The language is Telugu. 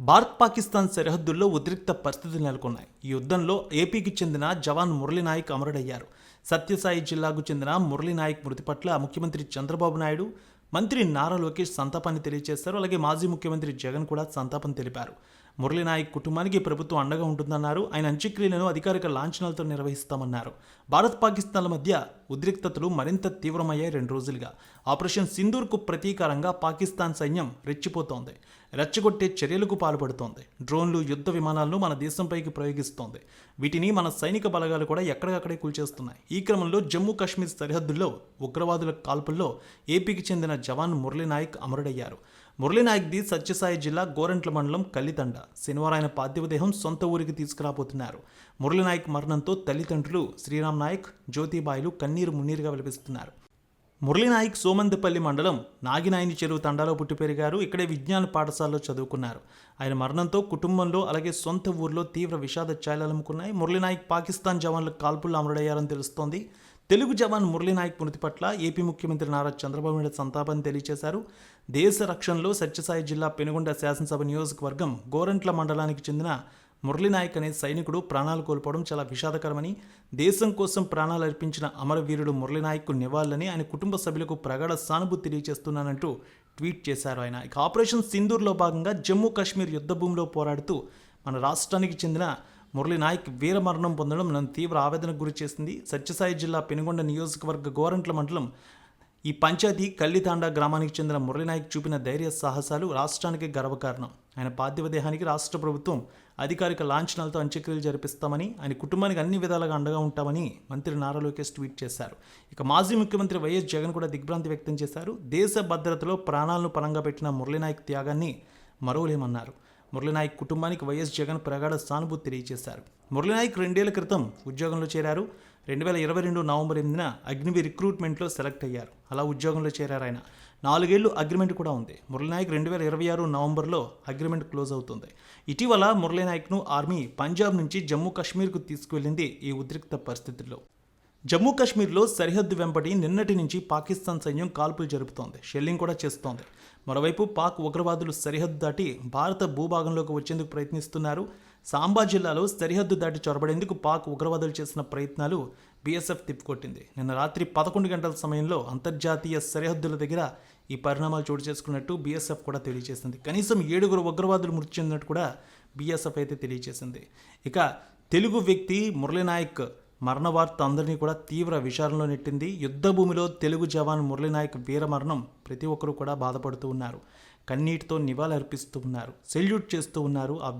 భారత్ పాకిస్తాన్ సరిహద్దుల్లో ఉద్రిక్త పరిస్థితులు నెలకొన్నాయి. ఈ యుద్ధంలో ఏపీకి చెందిన జవాన్ మురళీనాయక్ అమరుడయ్యారు. సత్యసాయి జిల్లాకు చెందిన మురళీనాయక్ మృతి పట్ల ముఖ్యమంత్రి చంద్రబాబు నాయుడు మంత్రి నారా లోకేష్ సంతాపాన్ని తెలియజేశారు. అలాగే మాజీ ముఖ్యమంత్రి జగన్ కూడా సంతాపం తెలిపారు. మురళీనాయక్ కుటుంబానికి ప్రభుత్వం అండగా ఉంటుందన్నారు. ఆయన అంత్యక్రియలను అధికారిక లాంఛనాలతో నిర్వహిస్తామన్నారు. భారత్ పాకిస్తాన్ల మధ్య ఉద్రిక్తతలు మరింత తీవ్రమయ్యాయి రెండు రోజులుగా. ఆపరేషన్ సింధూర్కు ప్రతీకారంగా పాకిస్తాన్ సైన్యం రెచ్చిపోతోంది. రెచ్చగొట్టే చర్యలకు పాల్పడుతోంది. డ్రోన్లు యుద్ధ విమానాలను మన దేశంపైకి ప్రయోగిస్తోంది. వీటిని మన సైనిక బలగాలు కూడా ఎక్కడికక్కడే కూల్చేస్తున్నాయి. ఈ క్రమంలో జమ్మూ కాశ్మీర్ సరిహద్దుల్లో ఉగ్రవాదుల కాల్పుల్లో ఏపీకి చెందిన జవాన్ మురళీనాయక్ అమరుడయ్యారు. మురళీనాయక్ది సత్యసాయి జిల్లా గోరంట్ల మండలం కల్లితండ శనివారం ఆయన పార్థివదేహం సొంత ఊరికి తీసుకురాబోతున్నారు. మురళీనాయక్ మరణంతో తల్లిదండ్రులు శ్రీరామ్ నాయక్ జ్యోతిబాయిలు కన్నీరు మున్నీరుగా విలపిస్తున్నారు. మురళీనాయక్ సోమందిపల్లి మండలం నాగినాయని చెరువు తండాలో పుట్టి పెరిగారు. ఇక్కడే విజ్ఞాన పాఠశాలలో చదువుకున్నారు. ఆయన మరణంతో కుటుంబంలో అలాగే సొంత ఊర్లో తీవ్ర విషాద ఛాయలముకున్నాయి మురళీనాయక్ పాకిస్తాన్ జవాన్ల కాల్పుల్లో అమరుడయ్యారని తెలుస్తోంది. తెలుగు జవాన్ మురళీనాయక్ మృతి పట్ల ఏపీ ముఖ్యమంత్రి నారా చంద్రబాబు నాయుడు సంతాపాన్ని తెలియజేశారు దేశ రక్షణలో సత్యసాయి జిల్లా పెనుగొండ శాసనసభ నియోజకవర్గం గోరంట్ల మండలానికి చెందిన మురళీనాయక్ అనే సైనికుడు ప్రాణాలు కోల్పోవడం చాలా విషాదకరమని దేశం కోసం ప్రాణాలు అర్పించిన అమరవీరుడు మురళీనాయక్కు నివాళులని ఆయన కుటుంబ సభ్యులకు ప్రగాఢ సానుభూతి తెలియజేస్తున్నానంటూ ట్వీట్ చేశారు ఆయన. ఇక ఆపరేషన్ సింధూర్లో భాగంగా జమ్మూ కాశ్మీర్ యుద్ధ భూమిలో పోరాడుతూ మన రాష్ట్రానికి చెందిన మురళీ నాయక్ వీరమరణం పొందడం నన్ను తీవ్ర ఆవేదనకు గురి చేసింది. సత్యసాయి జిల్లా పెనుగొండ నియోజకవర్గ గోరంట్ల మండలం ఈ పంచాయతీ కల్లితాండా గ్రామానికి చెందిన మురళీనాయక్ చూపిన ధైర్య సాహసాలు రాష్ట్రానికి గర్వకారణం. ఆయన పార్థివ దేహానికి రాష్ట్ర ప్రభుత్వం అధికారిక లాంఛనాలతో అంత్యక్రియలు జరిపిస్తామని ఆయన కుటుంబానికి అన్ని విధాలుగా అండగా ఉంటామని మంత్రి నారా లోకేష్ ట్వీట్ చేశారు. ఇక మాజీ ముఖ్యమంత్రి వైఎస్ జగన్ కూడా దిగ్భ్రాంతి వ్యక్తం చేశారు. దేశ భద్రతలో ప్రాణాలను పరంగా పెట్టిన మురళీనాయక్ త్యాగాన్ని మరోలేమన్నారు మురళీనాయక్ కుటుంబానికి వైఎస్ జగన్ ప్రగాఢ సానుభూతి తెలియజేశారు. మురళీనాయక్ రెండేళ్ళ క్రితం ఉద్యోగంలో చేరారు. రెండు వేల ఇరవై రెండు నవంబర్ ఎనిమిదిన అగ్నివి రిక్రూట్మెంట్లో సెలెక్ట్ అయ్యారు. అలా ఉద్యోగంలో చేరారు ఆయన. నాలుగేళ్ళు అగ్రిమెంట్ కూడా ఉంది. మురళీనాయక్ రెండు వేల ఇరవై ఆరు నవంబర్లో అగ్రిమెంట్ క్లోజ్ అవుతుంది. ఇటీవల మురళీనాయక్ను ఆర్మీ పంజాబ్ నుంచి జమ్మూ కాశ్మీర్కు తీసుకువెళ్ళింది ఈ ఉద్రిక్త పరిస్థితుల్లో. జమ్మూ కాశ్మీర్లో సరిహద్దు వెంబడి నిన్నటి నుంచి పాకిస్తాన్ సైన్యం కాల్పులు జరుపుతోంది. షెల్లింగ్ కూడా చేస్తోంది. మరోవైపు పాక్ ఉగ్రవాదులు సరిహద్దు దాటి భారత భూభాగంలోకి వచ్చేందుకు ప్రయత్నిస్తున్నారు. సాంబా జిల్లాలో సరిహద్దు దాటి చొరబడేందుకు పాక్ ఉగ్రవాదులు చేసిన ప్రయత్నాలు బీఎస్ఎఫ్ తిప్పికొట్టింది. నిన్న రాత్రి పదకొండు గంటల సమయంలో అంతర్జాతీయ సరిహద్దుల దగ్గర ఈ పరిణామాలు చోటు చేసుకున్నట్టు బీఎస్ఎఫ్ కూడా తెలియజేసింది. కనీసం ఏడుగురు ఉగ్రవాదులు మృతి చెందినట్టు కూడా బీఎస్ఎఫ్ అయితే తెలియజేసింది. ఇక తెలుగు వ్యక్తి మురళీనాయక్ మరణ వార్త అందరినీ కూడా తీవ్ర విచారణలో నెట్టింది. యుద్ధ భూమిలో తెలుగు జవాన్ మురళీనాయక్ వీరమరణం ప్రతి ఒక్కరూ కూడా బాధపడుతూ ఉన్నారు. కన్నీటితో నివాళులర్పిస్తూ ఉన్నారు. సెల్యూట్ చేస్తూ ఉన్నారు